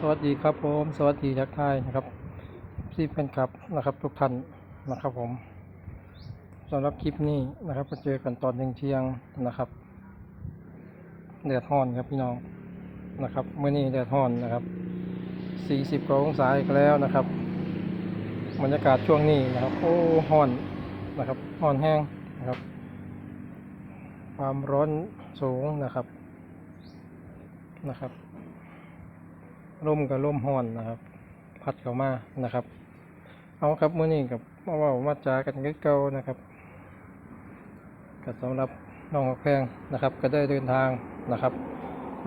สวัสดีครับผม สวัสดีทักทายนะครับที่เป็นครับนะครับทุกท่านนะครับผมสำหรับคลิปนี้นะครับมาเจอกันตอนเที่ยงนะครับแดดฮ้อนครับพี่น้องนะครับเมื่อนี้แดดฮ้อนนะครับ 40กว่าองศาอีกแล้วนะครับบรรยากาศช่วงนี้นะครับโอ้ฮ้อนนะครับฮ้อนแห้งนะครับ ความร้อนสูงนะครับนะครับ ร่มกับร่มห่อนนะครับ พัดเข้ามานะครับ เอาครับมื้อนี้กับมาว่ามาจากันคือเก่านะครับก็สำหรับน้องหักแพงนะครับ ก็ได้เดินทางนะครับ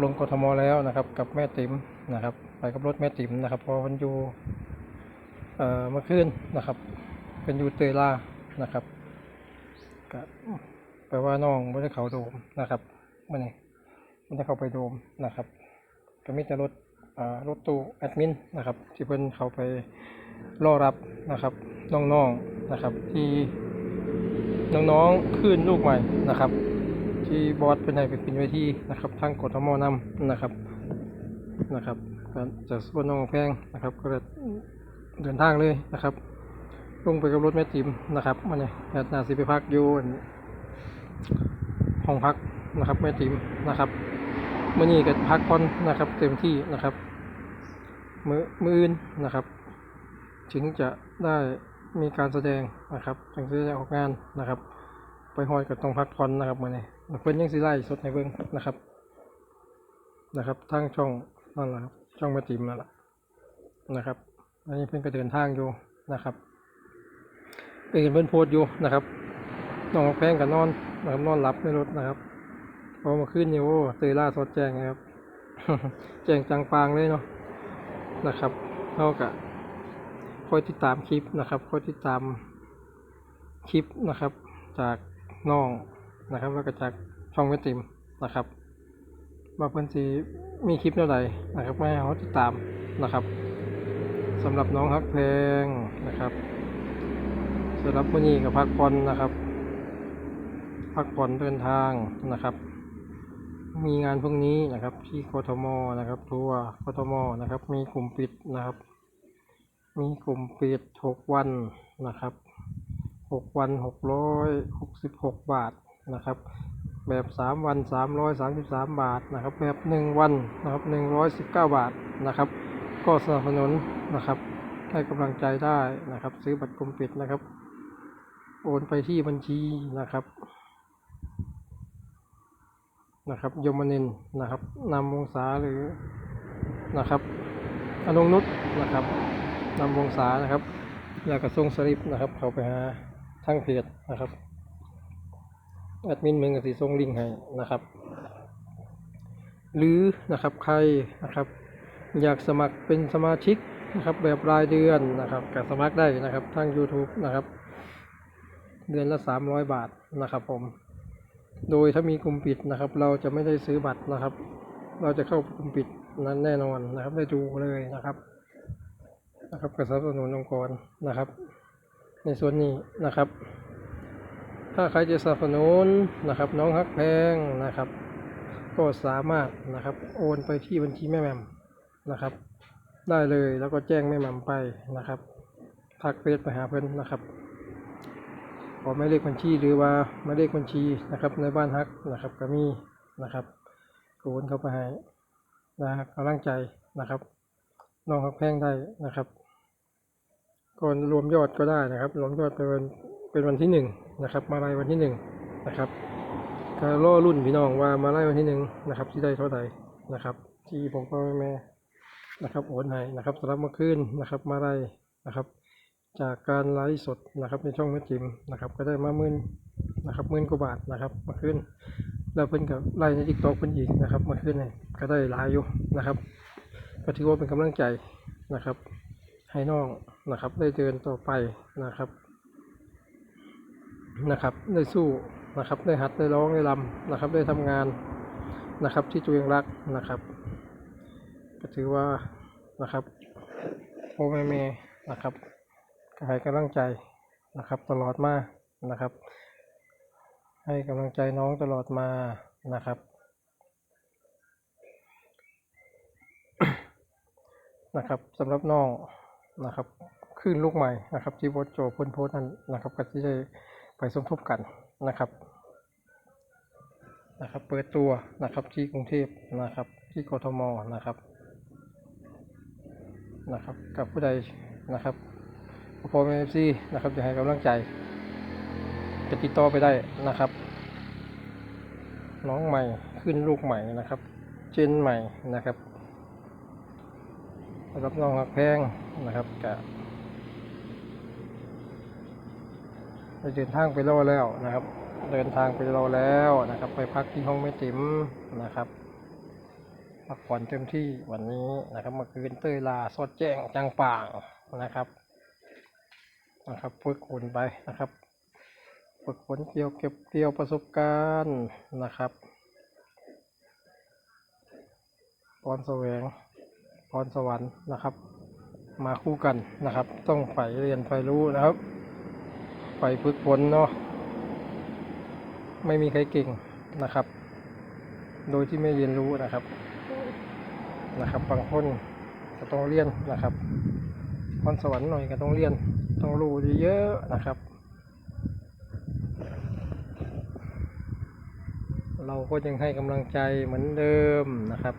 ลงกทมแล้วนะครับ กับแม่ติ๋มนะครับ ไปกับรถแม่ติ๋มนะครับ พอมันอยู่เอ่อเมื่อคืนนะครับ เป็นอยู่เตยล่านะครับก็แปลว่าน้องไม่ได้เข้าโดมนะครับมื่อนี้ไม่ได้เข้าไปโดมนะครับ ก็มีแต่รถ รถตู้แอดมินนะครับที่เพิ่นเขาไปรอรับนะครับน้องๆนะครับ ที่น้องๆขึ้นลูกใหม่นะครับ ที่บอสเป็นไหนไปขึ้นเวทีนะครับทางกทมนำนะครับนะครับก็จะส่วนน้องแพงนะครับ ก็เดินทางเลยนะครับลงไปกับรถแม่ติมนะครับมันเนี่ยนาสิไปพักอยู่ห้องพักนะครับแม่ติมนะครับมื่อนี้ก็พักผ่อนนะครับ เต็มที่นะครับ มือมืออื่นนะครับ ถึงจะได้มีการแสดงนะครับถึงจะได้ออกงานนะครับ ไปหอยก็ต้องพักผ่อนนะครับมื่อนี้เพิ่นยังสิไล่สดให้เบิ่งนะครับ นะครับทางช่องนั่นแหละครับช่องม่ติ๋มนั่นแหละนะครับอันนี้เพิ่นก็เดินทางอยู่นะครับไปเห็นเพิ่นโพสต์อยู่นะครับน้องแพงกับนอนนะครับนอนหลับในรถนะครับพอมาขึ้นนี่โอ้เตยล่าสดแจ้งนะครับ แจ้งจังปางเลยเนาะ นะครับเท่ากับคอยติดตามคลิปนะครับคอยติดตามคลิปนะครับ จากน้องนะครับ แล้วก็จากช่องเวติมนะครับว่าเพิ่อนสีมีคลิปเท่าไหร่นะครับไม่ให้เขาติดตามนะครับสำหรับน้องฮักเพลงนะครับสำหรับวันนี้กับพักผ่อนนะครับ พักผ่อนเดินทางนะครับ มีงานพรุ่งนี้นะครับ ที่กทมนะครับทัวร์กทมนะครับ มีกลุ่มปิดนะครับ มีกลุ่มปิดหกวันนะครับหกวันหกร้อยหกสิบหกบาทนะครับ แบบสามวันสามร้อยสามสิบสามบาทนะครับ แบบหนึ่งวันนะครับหนึ่งร้อยสิบเก้าบาทนะครับ ก็สนับสนุนนะครับให้กำลังใจได้นะครับ ซื้อบัตรกลุ่มปิดนะครับ โอนไปที่บัญชีนะครับ นะครับยมนินนะครับนำวงศาหรือนะครับอนงนุชนะครับนำวงศานะครับแล้วก็ส่งสลิปนะครับ เขาไปหาทั้งเพจนะครับแอดมินมึงกสิส่งลิงให้นะครับ หรือนะครับใครนะครับ อยากสมัครเป็นสมาชิกนะครับ แบบรายเดือนนะครับก็สมัครได้นะครับทาง YouTube นะครับ เดือนละ 300 บาทนะครับผม โดยถ้ามีกลุ่มปิดนะครับ เราจะไม่ได้ซื้อบัตรนะครับ เราจะเข้ากลุ่มปิดนั้นแน่นอนนะครับ ได้ดูเลยนะครับ นะครับกระสนับสนุนองค์กรนะครับ ในส่วนนี้นะครับ ถ้าใครจะสนับสนุนนะครับ น้องฮักแพงนะครับ ก็สามารถนะครับ โอนไปที่บัญชีแม่แมมนะครับ ได้เลยแล้วก็แจ้งแม่แมมไปนะครับทักเฟซไปหาเพื่อนนะครับ อหมายเลขบัญชีหรือว่าหมายเลขบัญชีนะครับ ในบ้านฮักนะครับก็มีนะครับโอนเข้าไปให้นะครับกำลังใจนะครับน้องฮักแพงได้นะครับก่อนรวมยอดก็ได้นะครับรวมยอดเป็นวันเป็นวันที่หนึ่งนะครับ มาลายวันที่หนึ่งนะครับก็ล่อรุ่นพี่น้องว่ามาลายวันที่หนึ่งนะครับที่ได้เท่าไหร่นะครับ ที่ผมพ่อแม่นะครับโอนให้นะครับสำหรับเมื่อคืนนะครับ มาลายนะครับ จากการไลฟ์สดนะครับในช่องแม่จิมนะครับ ก็ได้มาหมื่นนะครับหมื่นกว่าบาทนะครับมาขึ้น แล้วเพิ่นกับไล่ในทิกตอกเพิ่นอีกนะครับ มาขึ้นเนี่ยก็ได้หลายอยู่นะครับ ก็ถือว่าเป็นกำลังใจนะครับ ให้น้องนะครับ ได้เดินต่อไปนะครับนะครับ ได้สู้นะครับได้หัดได้ร้องได้รำนะครับ ได้ทำงานนะครับ ที่ตัวเองรักนะครับก็ถือว่านะครับพ่อแม่แม่นะครับ ก็ให้กำลังใจนะครับตลอดมานะครับ ให้กำลังใจน้องตลอดมานะครับนะครับสำหรับน้องนะครับขึ้นลูกใหม่นะครับที่โบทโจพิ่นโพสนั้นนะครับก็จะได้ไปสมทบกันนะครับนะครับ เปิดตัวนะครับที่กรุงเทพนะครับ ที่กทมนะครับนะครับ กับผู้ใดนะครับ พอเอฟซีนะครับจะให้กำลังใจจะติดต่อไปได้นะครับ น้องใหม่ขึ้นลูกใหม่นะครับ เจนใหม่นะครับรับน้องหักแพงนะครับกะไปเดินทางไปรอแล้วนะครับ เดินทางไปรอแล้วนะครับ ไปพักที่ห้องไม่ติ๋มนะครับพักผ่อนเต็มที่วันนี้นะครับเมื่อคืนเตยลาสดแจ้งจังป่างนะครับ นะครับฝึกฝนไปนะครับฝึกฝนเกี่ยวเก็บเกี่ยวประสบการณ์นะครับพรแสวงพรสวรรค์นะครับ มาคู่กันนะครับ ต้องใฝ่เรียนใฝ่รู้นะครับใฝ่ฝึกฝนเนาะไม่มีใครเก่งนะครับ โดยที่ไม่เรียนรู้นะครับนะครับบางคนก็ต้องเรียนนะครับพรสวรรค์หน่อยก็ต้องเรียน ต้องรู้เยอะๆนะครับ เราก็ยังให้กำลังใจเหมือนเดิมนะครับ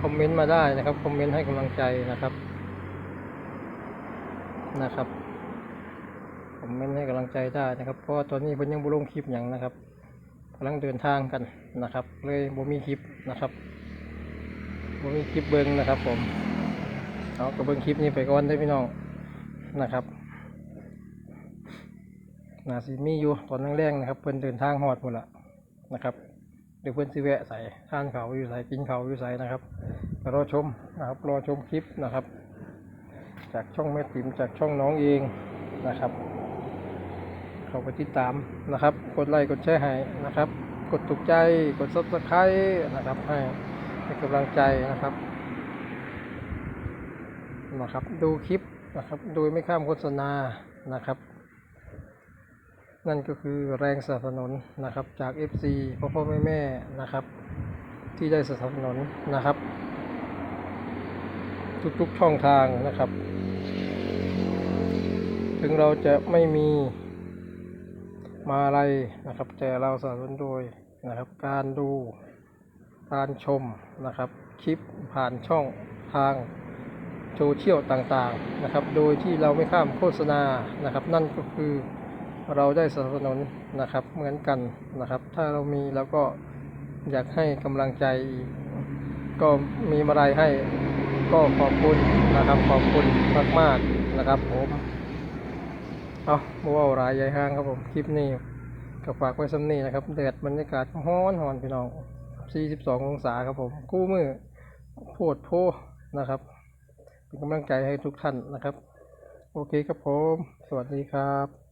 คอมเมนต์มาได้นะครับ คอมเมนต์ให้กำลังใจนะครับ นะครับคอมเมนต์ให้กำลังใจได้นะครับเพราะตอนนี้เพิ่นยังบ่ลงคลิปอย่างนะครับกำลังเดินทางกันนะครับ เลยบ่มีคลิปนะครับบ่มีคลิปเบิ่งนะครับผม เอาก็เบิ่งคลิปนี้ไปก่อนได้พี่น้องนะครับนาสิมีอยู่ตอนแรกๆนะครับ เพิ่นเดินทางฮอดหมดละนะครับเดี๋ยวเพื่อนสิแวะใส่ท่านเขาอยู่ใส่กินเขาอยู่ใส่นะครับรอชมนะครับรอชมคลิปนะครับ จากช่องแม่ติ๋มจากช่องน้องเองนะครับ เข้าไปติดตามนะครับ กดไลค์กดแชร์ให้นะครับ กดถูกใจกดซับสไครต์นะครับให้ให้กำลังใจนะครับ นะครับ ดูคลิปนะครับ โดยไม่ข้ามโฆษณานะครับ นั่นก็คือแรงสนับสนุนนะครับ จาก FC พ่อพ่อแม่แม่นะครับ ที่ได้สนับสนุนนะครับ ทุกๆช่องทางนะครับ ถึงเราจะไม่มีมาอะไรนะครับแต่เราสนับสนุนโดยนะครับ การดูการชมนะครับ คลิปผ่านช่องทาง โซเชียลต่างๆนะครับ โดยที่เราไม่ข้ามโฆษณานะครับ นั่นก็คือเราได้สนับสนุนนะครับเหมือนกันนะครับ ถ้าเรามีแล้วก็อยากให้กำลังใจก็มีอะไรให้ก็ขอบคุณนะครับขอบคุณมากๆนะครับผมเอาบัวรายใหญ่ห้างครับผมคลิปนี้ก็ฝากไว้สำนีนะครับแดดบรรยากาศฮ้อนหอนพี่น้อง 42 องศาครับผม คู่มือโพดโพนะครับ เป็นกำลังใจให้ทุกท่านนะครับ โอเคครับผม สวัสดีครับ